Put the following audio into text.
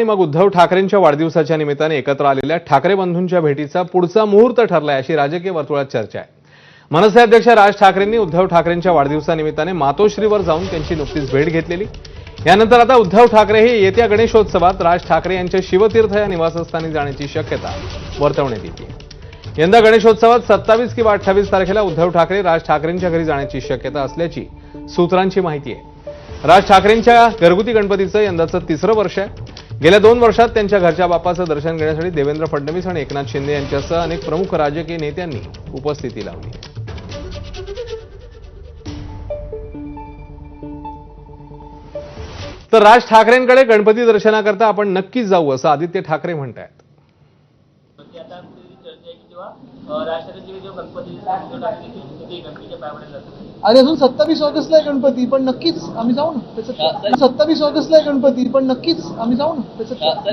आणि मग उद्धव ठाकरेंच्या वाढदिवसाच्या निमित्ताने एकत्र आलेल्या ठाकरे बंधूंच्या भेटीचा पुढचा मुहूर्त ठरलाय अशी राजकीय वर्तुळात चर्चा आहे. मनसे अध्यक्ष राज ठाकरेंनी उद्धव ठाकरेंच्या वाढदिवसानिमित्ताने मातोश्रीवर जाऊन त्यांची नुकतीच भेट घेतलेली. यानंतर आता उद्धव ठाकरे हे येत्या गणेशोत्सवात राज ठाकरे यांच्या शिवतीर्थ या निवासस्थानी जाण्याची शक्यता वर्तवण्यात येते. यंदा गणेशोत्सवात सत्तावीस किंवा अठ्ठावीस तारखेला उद्धव ठाकरे राज ठाकरेंच्या घरी जाण्याची शक्यता असल्याची सूत्रांची माहिती आहे. राज ठाकरेंच्या घरगुती गणपतीचं यंदाचं तिसरं वर्ष आहे. गेल्या दोन वर्षात त्यांच्या घरच्या बापाचं दर्शन घेण्यासाठी देवेंद्र फडणवीस आणि एकनाथ शिंदे यांच्यासह अनेक प्रमुख राजकीय नेत्यांनी उपस्थिती लावली. तर राज ठाकरेंकडे गणपती दर्शनाकरता आपण नक्कीच जाऊ असं आदित्य ठाकरे म्हणतायत. की आता चर्चा आहे की जेव्हा राष्ट्रपती जेव्हा गणपती उद्धव ठाकरे देखील तिथे गणपतीच्या जातात आणि अजून सत्तावीस ऑगस्टला आहे गणपती पण नक्कीच आम्ही जाऊ ना. सत्तावीस ऑगस्टला आहे गणपती पण नक्कीच आम्ही जाऊ ना.